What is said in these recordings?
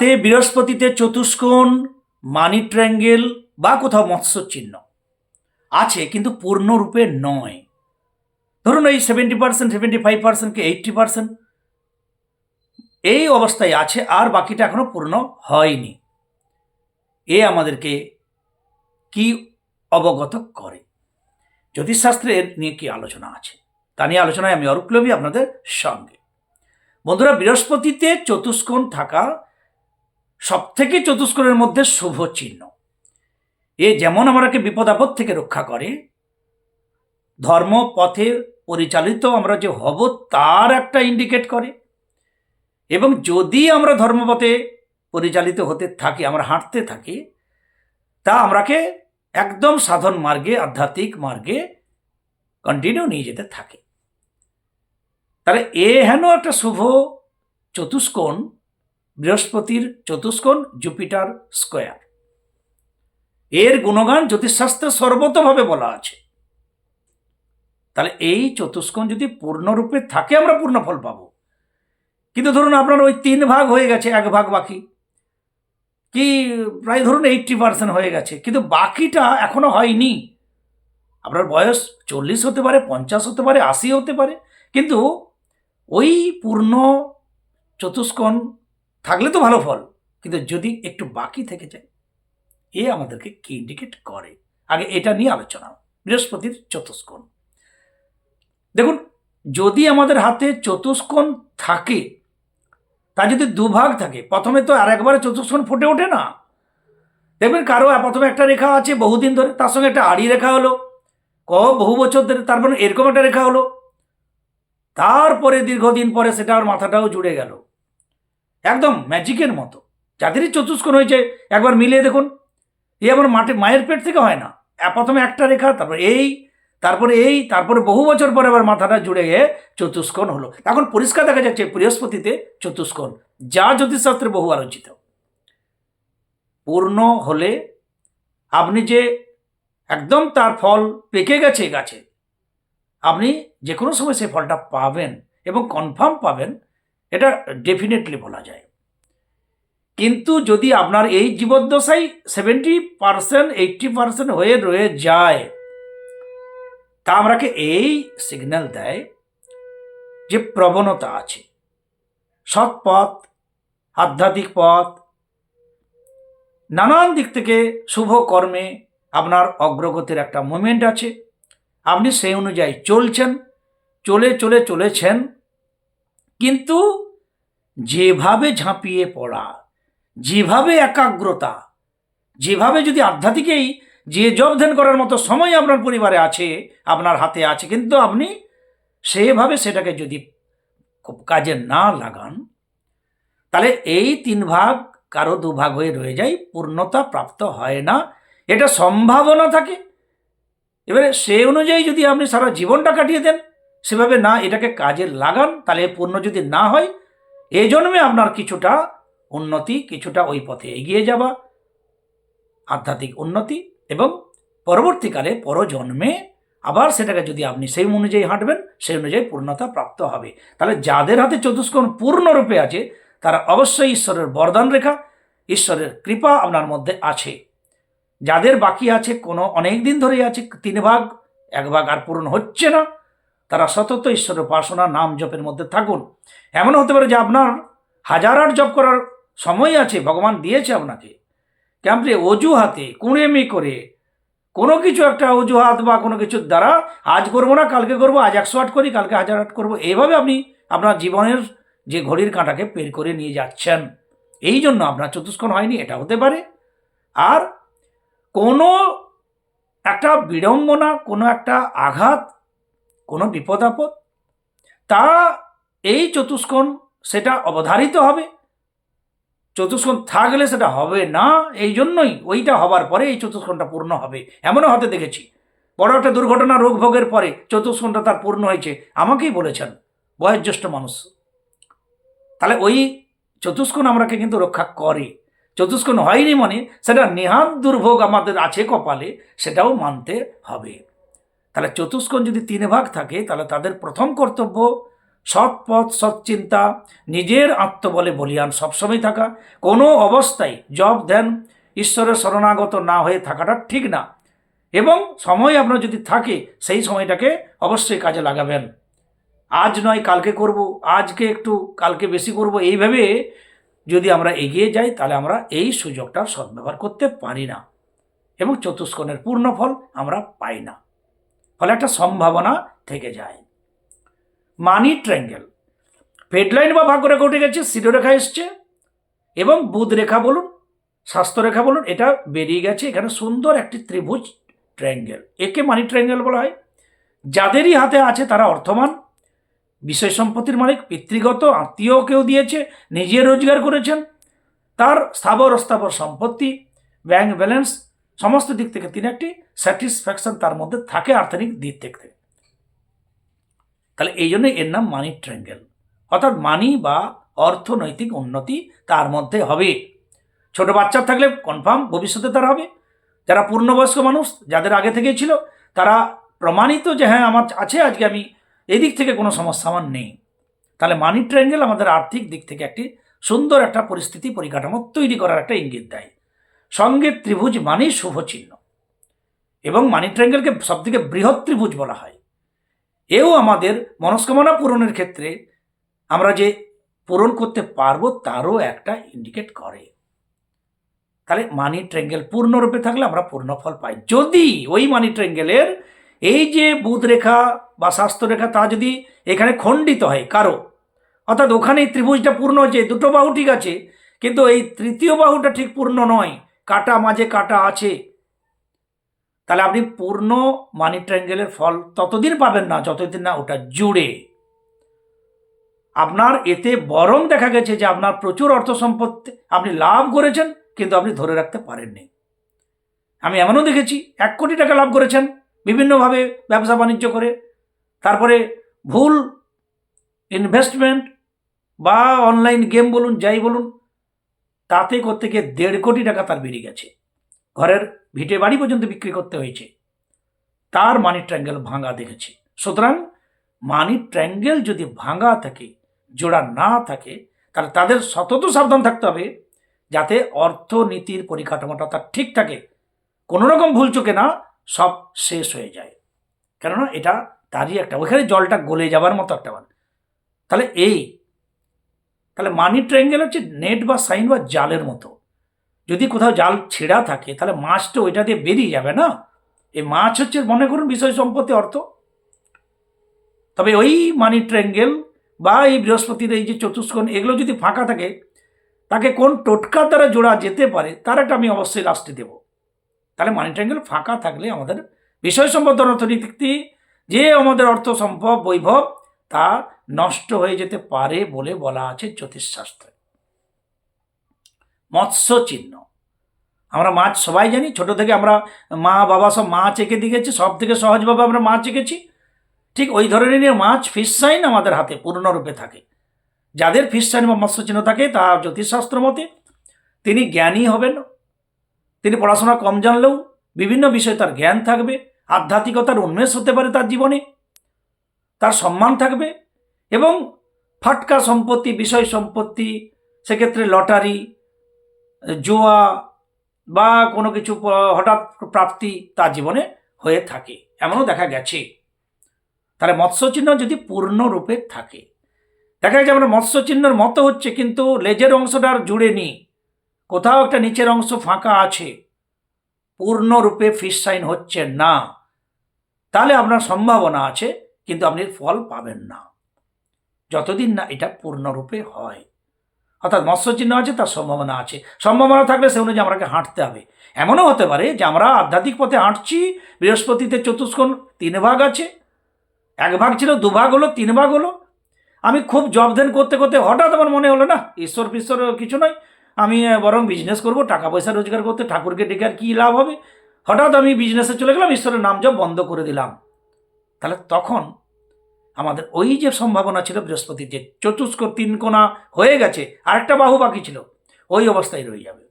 হাতে বৃহস্পতিতে চতুষ্কোণ মানি ট্রায়াঙ্গেল বা কোথাও মৎস্য চিহ্ন আছে, কিন্তু পূর্ণরূপে নয়। ধরুন এই seventy percent seventy five percent কি এইট্টি পার্সেন্ট এই অবস্থায় আছে, আর বাকিটা এখনও পূর্ণ হয়নি। এ আমাদেরকে কি অবগত করে? জ্যোতিষশাস্ত্রের নিয়ে কি আলোচনা আছে? তা নিয়ে আলোচনায় আমি অরূপ আপনাদের সঙ্গে। বন্ধুরা, বৃহস্পতিতে চতুষ্কোণ থাকা সব থেকে চতুষ্কোণের মধ্যে শুভ চিহ্ন। এ যেমন আমাকে বিপদ আপদ থেকে রক্ষা করে, ধর্ম, পথে পরিচালিত আমরা যে হব তার একটা ইন্ডিকেট করে, এবং যদি আমরা ধর্মপথে পরিচালিত হতে থাকি, আমরা হাঁটতে থাকি, তা আমরাকে একদম সাধন মার্গে, আধ্যাত্মিক মার্গে কন্টিনিউ নিয়ে যেতে থাকে। তাহলে এ হেন একটা শুভ চতুষ্কোণ বৃহস্পতির চতুষ্কোণ জুপিটার স্কোয়ার। এর গুণগান জ্যোতিষশাস্ত্রে সর্বতভাবে বলা আছে। তাহলে এই চতুষ্কোণ যদি পূর্ণরূপে থাকে, আমরা পূর্ণ ফল পাবো। কিন্তু ধরুন আপনার ওই তিন ভাগ হয়ে গেছে, এক ভাগ বাকি। কি প্রায় ধরুন এইট্টি পার্সেন্ট হয়ে গেছে, কিন্তু বাকিটা এখনও হয়নি। আপনার বয়স চল্লিশ হতে পারে, পঞ্চাশ হতে পারে, আশি হতে পারে। কিন্তু ওই পূর্ণ চতুষ্কোণ থাকলে তো ভালো ফল, কিন্তু যদি একটু বাকি থেকে যায়, এ আমাদেরকে কি ইন্ডিকেট করে? আগে এটা নিয়ে আলোচনা বৃহস্পতির চতুষ্কোণ। দেখুন, যদি আমাদের হাতে চতুষ্কোণ থাকে, তা যদি দুভাগ থাকে, প্রথমে তো আর একবারে চতুষ্কোণ ফুটে ওঠে না। দেখবেন কারও প্রথমে একটা রেখা আছে, বহুদিন ধরে তার সঙ্গে একটা আড়ি রেখা হলো, ক, বহু বছর ধরে তারপর এরকম একটা রেখা হলো। তারপরে দীর্ঘদিন পরে সেটা আর মাথাটাও জুড়ে গেল। একদম ম্যাজিকের মতো। যাদেরই চতুষ্কোণ হয়েছে, একবার মিলিয়ে দেখুন। এ আমার মাঠে, মায়ের পেট থেকে হয় না। প্রথমে একটা রেখা, তারপর এই, তারপরে এই, তারপরে বহু বছর পরে আবার মাথাটা জুড়ে গিয়ে চতুষ্কোণ হলো। এখন পরিষ্কার দেখা যাচ্ছে, বৃহস্পতিতে চতুষ্কোণ। যা জ্যোতিষশাস্ত্রে বহু আলোচিত। পূর্ণ হলে আপনি যে একদম তার ফল পেকে গেছে গাছে, আপনি যে কোনো সময় সেই ফলটা পাবেন এবং কনফার্ম পাবেন এটা ডেফিনেটলি বলা যায়। কিন্তু যদি আপনার এই জীবদ্দশাই সেভেন্টি পার্সেন্ট এইটটি পার্সেন্ট হয়ে রয়ে যায়, তা আমরাকে এই সিগন্যাল দেয় যে প্রবণতা আছে। সৎ পথ, আধ্যাত্মিক পথ, নানান দিক থেকে শুভ কর্মে আপনার অগ্রগতির একটা মুভমেন্ট আছে। আপনি সেই অনুযায়ী চলছেন, চলে চলে চলেছেন কিন্তু যেভাবে ঝাঁপিয়ে পড়া, যেভাবে একাগ্রতা, যেভাবে যদি আধ্যাত্মিকেই যে জব ধ্যান করার মতো সময় আপনার পরিবারে আছে, আপনার হাতে আছে, কিন্তু আপনি সেভাবে সেটাকে যদি কাজে না লাগান, তাহলে এই তিন ভাগ কারও দুভাগ হয়ে রয়ে যায়, পূর্ণতা প্রাপ্ত হয় না। এটা সম্ভাবনা থাকে। এবারে সে অনুযায়ী যদি আপনি সারা জীবনটা কাটিয়ে দেন সেভাবে না এটাকে কাজে লাগান, তাহলে পূর্ণ যদি না হয়, এই জন্মে আপনার কিছুটা উন্নতি, কিছুটা ওই পথে এগিয়ে যাওয়া, আধ্যাত্মিক উন্নতি এবং পরবর্তীকালে পরজন্মে আবার সেটাকে যদি আপনি সেই অনুযায়ী হাঁটবেন, সেই অনুযায়ী পূর্ণতা প্রাপ্ত হবে। তাহলে যাদের হাতে চতুষ্কোণ পূর্ণরূপে আছে, তারা অবশ্যই ঈশ্বরের বরদান রেখা, ঈশ্বরের কৃপা আপনার মধ্যে আছে। যাদের বাকি আছে, কোনো অনেক দিন ধরেই আছে, তিন ভাগ, এক ভাগ আর পূরণ হচ্ছে না। তারা সতত ঈশ্বরের উপাসনা, নাম জপের মধ্যে থাকুন। এমন হতে পারে যে আপনার হাজার আট জপ করার সময় আছে, ভগবান দিয়েছে আপনাকে। কি আপনি অজুহাতে, কুঁড়েমি করে কোনো কিছু একটা অজুহাত বা কোনো কিছুর দ্বারা আজ করব না, কালকে করব, আজ একশো আট করি, কালকে হাজার আট করব এইভাবে আপনি আপনার জীবনের যে ঘড়ির কাঁটাকে পের করে নিয়ে যাচ্ছেন। এই জন্য আপনার চতুষ্কোণ হয়নি, এটা হতে পারে। আর কোনো একটা বিড়ম্বনা, কোনো একটা আঘাত কোনো বিপদ আপদ তা এই চতুষ্কোণ সেটা অবধারিত হবে। চতুষ্কোণ থাকলে সেটা হবে না, এই জন্যই ওইটা হবার পরে এই চতুষ্কোণটা পূর্ণ হবে। এমনও হতে দেখেছি। বড় একটা দুর্ঘটনা রোগ ভোগের পরে চতুষ্কোণটা তার পূর্ণ হয়েছে, আমাকেই বলেছেন বয়োজ্যেষ্ঠ মানুষ। তাহলে ওই চতুষ্কোণ আমরাকে কিন্তু রক্ষা করে। চতুষ্কোণ হয়নি মানে সেটা নেহাত দুর্ভোগ আমাদের আছে কপালে, সেটাও মানতে হবে। তাহলে চতুষ্কোণ যদি তিন ভাগ থাকে, তাহলে তাদের প্রথম কর্তব্য সৎ পথ, সৎ চিন্তা, নিজের আত্মবলে বলিয়ান সবসময় থাকা। কোনো অবস্থায় জব ধ্যান ঈশ্বরের শরণাগত না হয়ে থাকাটা ঠিক না। এবং সময় আপনার যদি থাকে, সেই সময়টাকে অবশ্যই কাজে লাগাবেন। আজ নয়, কালকে করব, আজকে একটু, কালকে বেশি করব এইভাবে যদি আমরা এগিয়ে যাই, তাহলে আমরা এই সুযোগটার সদ্ব্যবহার করতে পারি না। এবং চতুষ্কোণের পূর্ণ ফল আমরা পাই না। ফলে একটা সম্ভাবনা থেকে যায়। মানি ট্র্যাঙ্গেল ফেডলাইন বা ভাগ্যরেখা উঠে গেছে শিরোরেখা এসছে এবং বুধ রেখা বলুন, স্বাস্থ্যরেখা বলুন, এটা বেরিয়ে গেছে এখানে সুন্দর একটি ত্রিভুজ ট্রায়াঙ্গেল একে মানি ট্রায়াঙ্গেল বলা হয়। যাদেরই হাতে আছে তারা অর্থমান বিষয় সম্পত্তির মালিক, পিতৃগত, আত্মীয় কেউ দিয়েছে, নিজে রোজগার করেছেন, তার স্থাবর অস্থাবর সম্পত্তি, ব্যাংক ব্যালেন্স সমস্ত দিক থেকে তিনি একটি স্যাটিসফ্যাকশন তার মধ্যে থাকে আর্থিক দিক থেকে তাহলে এই জন্য এর নাম মানি ট্রায়াঙ্গেল অর্থাৎ মানি বা অর্থনৈতিক উন্নতি তার মধ্যে হবে। ছোট বাচ্চা থাকলে কনফার্ম ভবিষ্যতে তার হবে। যারা পূর্ণবয়স্ক মানুষ, যাদের আগে থেকেই ছিল, তারা প্রমাণিত যে হ্যাঁ আমার আছে, আজকে আমি এদিক থেকে কোনো সমস্যা আমার নেই। তাহলে মানি ট্রায়াঙ্গেল আমাদের আর্থিক দিক থেকে একটি সুন্দর একটা পরিস্থিতি, পরিকাঠামো তৈরি করার একটা ইঙ্গিত দেয়। সঙ্গে ত্রিভুজ মানেই শুভ চিহ্ন। এবং মানি ট্রায়াঙ্গেলকে সবথেকে বৃহৎ ত্রিভুজ বলা হয়। এও আমাদের মনস্কামনা পূরণের ক্ষেত্রে আমরা যে পূরণ করতে পারব তারও একটা ইন্ডিকেট করে। তাহলে মানি ট্রেঙ্গেল পূর্ণরূপে থাকলে আমরা পূর্ণ ফল পাই। যদি ওই মানি ট্রেঙ্গেলের এই যে বুধ রেখা বা স্বাস্থ্য রেখা তা যদি এখানে খণ্ডিত হয় কারও, অর্থাৎ ওখানে ত্রিভুজটা পূর্ণ হচ্ছে দুটো বাহু ঠিক আছে, কিন্তু এই তৃতীয় বাহুটা ঠিক পূর্ণ নয় কাটা মাঝে কাটা আছে। তাহলে আপনি পূর্ণ মানি ট্রায়াঙ্গেলের ফল ততদিন পাবেন না, যতদিন না ওটা জুড়ে। আপনার এতে বরং দেখা গেছে যে আপনার প্রচুর অর্থ সম্পত্তি আপনি লাভ করেছেন, কিন্তু আপনি ধরে রাখতে পারেননি। আমি এমনও দেখেছি, এক কোটি টাকা লাভ করেছেন, বিভিন্নভাবে ব্যবসা বাণিজ্য করে। তারপরে ভুল ইনভেস্টমেন্ট বা অনলাইন গেম বলুন, যাই বলুন তাতে করতে গিয়ে দেড় কোটি টাকা তার বেরিয়ে গেছে। ঘরের ভিটে বাড়ি পর্যন্ত বিক্রি করতে হয়েছে। তার মানি ট্রাঙ্গেল ভাঙা দেখেছে। সুতরাং মানি ট্রাঙ্গেল যদি ভাঙা থাকে, জোড়া না থাকে, তাহলে তাদের সতত সাবধান থাকতে হবে যাতে অর্থনীতির পরিকাঠামোটা তার ঠিক থাকে। কোনো রকম ভুল চোখে না, সব শেষ হয়ে যায়। কেননা এটা তারই একটা ওইখানে জলটা গলে যাবার মতো একটা মানে তাহলে এই তাহলে মানি ট্রায়াঙ্গেল হচ্ছে নেট বা সাইন বা জালের মতো। যদি কোথাও জাল ছেঁড়া থাকে, তাহলে মাছটা ওইটা দিয়ে বেরিয়ে যাবে না? এই মাছ হচ্ছে, মনে করুন, বিষয় সম্পত্তি অর্থ। তবে ওই মানি ট্রায়াঙ্গেল বা এই বৃহস্পতির এই যে চতুষ্কোণ, এগুলো যদি ফাঁকা থাকে, তাকে কোন টোটকা দ্বারা জোড়া যেতে পারে, তার একটা আমি অবশ্যই লাস্টে দেব। তাহলে মানি ট্রায়াঙ্গেল ফাঁকা থাকলে আমাদের বিষয় সম্পদ অর্থনীতি, যে আমাদের অর্থ সম্ভব বৈভব তা নষ্ট হয়ে যেতে পারে বলে বলা আছে জ্যোতিষশাস্ত্রে। মৎস্য চিহ্ন আমরা মাছ সবাই জানি, ছোট থেকে আমরা মা, বাবা সব মাছ এঁকে দিয়েছে, সব থেকে সহজভাবে আমরা মাছ এঁকেছি। ঠিক ওই ধরনের মাছ ফিশ সাইন আমাদের হাতে পূর্ণরূপে থাকে। যাদের ফিশ সাইন বা মৎস্য চিহ্ন থাকে, তা জ্যোতিষশাস্ত্র মতে তিনি জ্ঞানী হবেন, তিনি পড়াশোনা কম জানলেও বিভিন্ন বিষয়ে তার জ্ঞান থাকবে, আধ্যাত্মিকতার উন্মেষ হতে পারে তার জীবনে। তার সম্মান থাকবে এবং ফাটকা সম্পত্তি, বিষয় সম্পত্তি, সেক্ষেত্রে লটারি, জোয়া বা কোনো কিছু হঠাৎ প্রাপ্তি তার জীবনে হয়ে থাকে। এমনও দেখা গেছে। তাহলে মৎস্য চিহ্ন যদি পূর্ণরূপে থাকে, দেখা যাচ্ছে আমরা মৎস্য চিহ্নের মতো হচ্ছে কিন্তু লেজের অংশটা আর জুড়ে নি কোথাও একটা নিচের অংশ ফাঁকা আছে। পূর্ণরূপে ফিশ সাইন হচ্ছে না। তাহলে আপনার সম্ভাবনা আছে কিন্তু আপনি ফল পাবেন না। যতদিন না এটা পূর্ণরূপে হয়। অর্থাৎ মৎস্যচিহ্ন আছে, তার সম্ভাবনা আছে। সম্ভাবনা থাকলে সে অনুযায়ী আমাকে হাঁটতে হবে। এমনও হতে পারে যে আমরা আধ্যাত্মিক পথে হাঁটছি, বৃহস্পতিতে চতুষ্কোণ তিন ভাগ আছে, এক ভাগ ছিল দুভাগ হলো, তিন ভাগ হলো। আমি খুব জব ধ্যান করতে করতে হঠাৎ আমার মনে হলো, না, ঈশ্বর ফিশ্বর কিছু নয়। আমি বরং বিজনেস করব টাকা পয়সা রোজগার করতে, ঠাকুরকে ডেকে আর কী লাভ হবে? হঠাৎ আমি বিজনেসে চলে গেলাম, ঈশ্বরের নাম জপ বন্ধ করে দিলাম। তাহলে তখন আমাদের ওই যে সম্ভাবনা ছিল বৃহস্পতির যে চতুষ্ক তিন কোণা হয়ে গেছে, আরেকটা বাহু বাকি ছিল, ওই অবস্থায় রয়ে যাবে।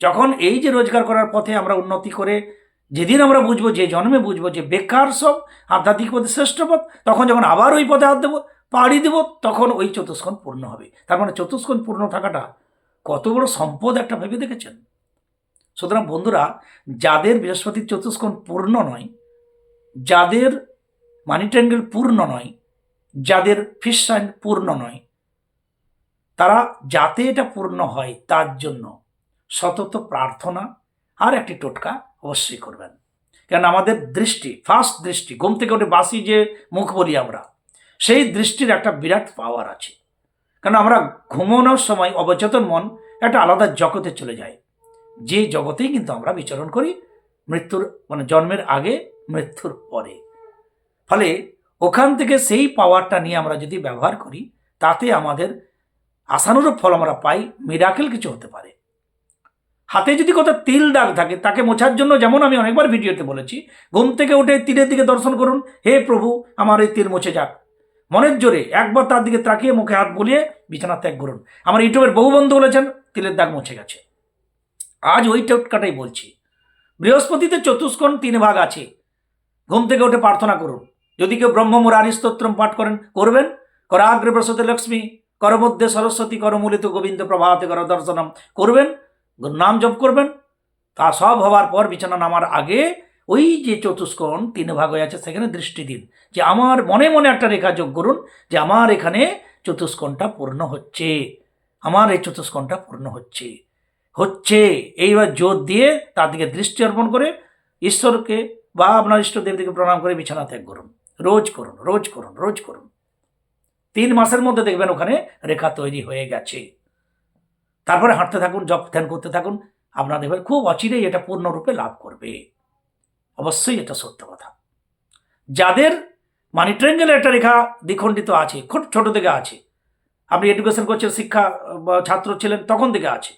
যখন এই যে রোজগার করার পথে আমরা উন্নতি করে যেদিন আমরা বুঝব, যে জন্মে বুঝব যে বেকার সব, আধ্যাত্মিক পথে শ্রেষ্ঠ পথ, তখন যখন আবার ওই পথে হাত দেবো, পাড়ি দেবো, তখন ওই চতুষ্কোণ পূর্ণ হবে। তার মানে চতুষ্কোণ পূর্ণ থাকাটা কত বড় সম্পদ একটা ভেবে দেখেছেন? সুতরাং বন্ধুরা, যাদের বৃহস্পতির চতুষ্কোণ পূর্ণ নয় যাদের মানি ট্যাঙ্গেল পূর্ণ নয়, যাদের ফিস সাইন পূর্ণ নয়, তারা যাতে এটা পূর্ণ হয় তার জন্য সতত প্রার্থনা আর একটি টোটকা অবশ্যই করবেন। কেন আমাদের দৃষ্টি ফার্স্ট দৃষ্টি, ঘুম থেকে উঠে বাসি যে মুখ বলি আমরা, সেই দৃষ্টির একটা বিরাট পাওয়ার আছে। কারণ আমরা ঘুমানোর সময় অবচেতন মন একটা আলাদা জগতে চলে যায়। যে জগতেই কিন্তু আমরা বিচরণ করি, মৃত্যুর মানে জন্মের আগে মৃত্যুর পরে। ফলে ওখান থেকে সেই পাওয়ারটা নিয়ে আমরা যদি ব্যবহার করি, তাতে আমাদের আশানুরূপ ফল আমরা পাই মিরাকেল কিছু হতে পারে। হাতে যদি কোথাও তিল দাগ থাকে, তাকে মোছার জন্য যেমন আমি অনেকবার ভিডিওতে বলেছি, ঘুম থেকে উঠে তীরের দিকে দর্শন করুন, হে প্রভু, আমার এই তীর মুছে যাক। মনের জোরে একবার তার দিকে তাকিয়ে মুখে হাত বুলিয়ে বিছানা ত্যাগ করুন। আমার ইউটিউবের বহু বন্ধু বলেছেন, তিলের দাগ মুছে গেছে। আজ ওই টোটকাটাই বলছি। বৃহস্পতিতে চতুষ্কোণ তিন ভাগ আছে। ঘুম থেকে উঠে প্রার্থনা করুন। যদি কেউ ব্রহ্ম মুরারি স্তোত্রম পাঠ করেন, করবেন? করাগ্রে বসতে লক্ষ্মী করমধ্যে সরস্বতী করমূলিত গোবিন্দ প্রভাতে কর দর্শনম। করবেন? নাম জপ করবেন? তা সব হওয়ার পর বিছানা নামার আগে ওই যে চতুষ্কোণ তিন ভাগ হয়ে আছে, সেখানে দৃষ্টি দিন। যে আমার মনে মনে একটা রেখা যোগ করুন, যে আমার এখানে চতুষ্কোণটা পূর্ণ হচ্ছে। আমার এই চতুষ্কোণটা পূর্ণ হচ্ছে। হচ্ছে। এইবার জোর দিয়ে তার দিকে দৃষ্টি অর্পণ করে ঈশ্বরকে বা আপনার ইষ্ট দেবীকে প্রণাম করে বিছানা ত্যাগ করুন। রোজ করুন রোজ করুন রোজ করুন। তিন মাসের মধ্যে দেখবেন ওখানে রেখা তৈরি হয়ে গেছে। তারপরে হাঁটতে থাকুন, জপ ধ্যান করতে থাকুন। আপনার দেখবেন খুব অচিরেই এটা পূর্ণরূপে লাভ করবে। অবশ্যই এটা সত্য কথা। যাদের মানি ট্রেঙ্গেলের একটা রেখা দ্বিখণ্ডিত আছে, খুব ছোট থেকে আছে, আপনি এডুকেশন করছেন, শিক্ষা ছাত্র ছিলেন, তখন থেকে আছে।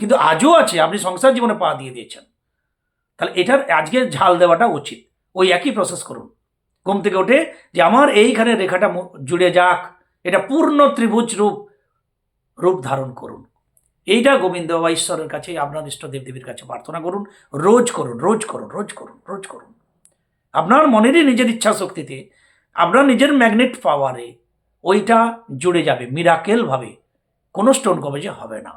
কিন্তু আজও আছে, আপনি সংসার জীবনে পা দিয়ে দিয়েছেন। তাহলে এটার আজকে ঝাল দেওয়াটা উচিত। ওই একই প্রসেস করুন। ঘুম থেকে উঠে যে আমার এইখানে রেখাটা জুড়ে যাক, এটা পূর্ণ ত্রিভুজ রূপ রূপ ধারণ করুন। এইটা গোবিন্দ বা ঈশ্বরের কাছে, আপনার ইষ্ট দেবদেবীর কাছে প্রার্থনা করুন। রোজ করুন রোজ করুন রোজ করুন রোজ করুন। আপনার মনেরই নিজের ইচ্ছা শক্তিতে আপনার নিজের ম্যাগনেট পাওয়ারে ওইটা জুড়ে যাবে মিরাকেলভাবে কোনো স্টোন কবেজে হবে না।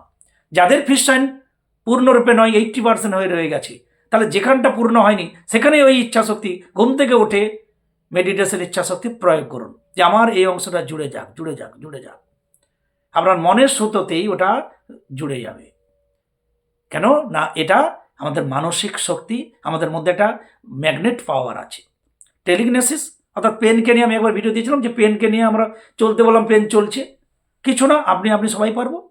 যাদের ফিস সাইন পূর্ণরূপে নয় এইটটি পার্সেন্ট হয়ে রয়ে গেছে তাহলে যেখানটা পূর্ণ হয়নি সেখানে ওই ইচ্ছাশক্তি, ঘুম থেকে উঠে মেডিটেশন ইচ্ছাশক্তি প্রয়োগ করুন। যে আমার এই অংশটা জুড়ে যাক জুড়ে যাক জুড়ে যাক। আপনার মনের সুতোতেই ওটা জুড়ে যাবে। কেন? না, এটা আমাদের মানসিক শক্তি, আমাদের মধ্যে একটা ম্যাগনেট পাওয়ার আছে। টেলিগনেসিস অর্থাৎ পেনকে নিয়ে আমি একবার ভিডিও দিয়েছিলাম যে পেনকে নিয়ে আমরা চলতে বললাম পেন চলছে। কিছু না, আপনি আপনি সবাই পারব।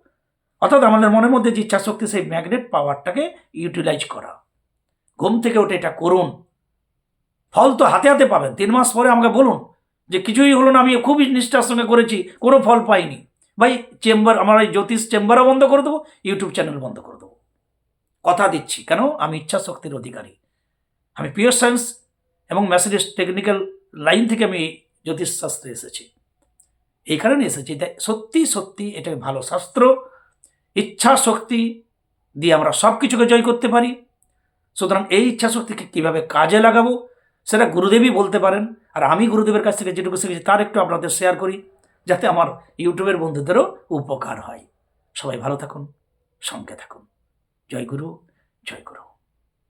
অর্থাৎ আমাদের মনের মধ্যে যে ইচ্ছাশক্তি, সেই ম্যাগনেট পাওয়ারটাকে ইউটিলাইজ করা। ঘুম থেকে উঠে এটা করুন। ফল তো হাতে হাতে পাবেন। তিন মাস পরে আমাকে বলুন যে, কিছুই হলো না, আমি খুবই নিষ্ঠার সঙ্গে করেছি, কোনো ফল পাইনি। ভাই, চেম্বার, আমার এই জ্যোতিষ চেম্বারও বন্ধ করে দেবো, ইউটিউব চ্যানেল বন্ধ করে দেবো। কথা দিচ্ছি, কেন? আমি ইচ্ছা শক্তির অধিকারী। আমি পিওর সায়েন্স এবং ম্যাসেজেস টেকনিক্যাল লাইন থেকে আমি জ্যোতিষ শাস্ত্রে এসেছি। এই কারণে এসেছি। তাই সত্যি সত্যি এটা ভালো শাস্ত্র। ইচ্ছা শক্তি দিয়ে আমরা সব কিছুকে জয় করতে পারি। সুতরাং এই ইচ্ছা শক্তিকে কীভাবে কাজে লাগাবো, সেটা গুরুদেবই বলতে পারেন। আর আমি গুরুদেবের কাছ থেকে যেটুকু শিখেছি, তার একটু আপনাদের শেয়ার করি, যাতে আমার ইউটিউবের বন্ধুদেরও উপকার হয়। সবাই ভালো থাকুন, সঙ্গে থাকুন। জয় গুরু জয় গুরু।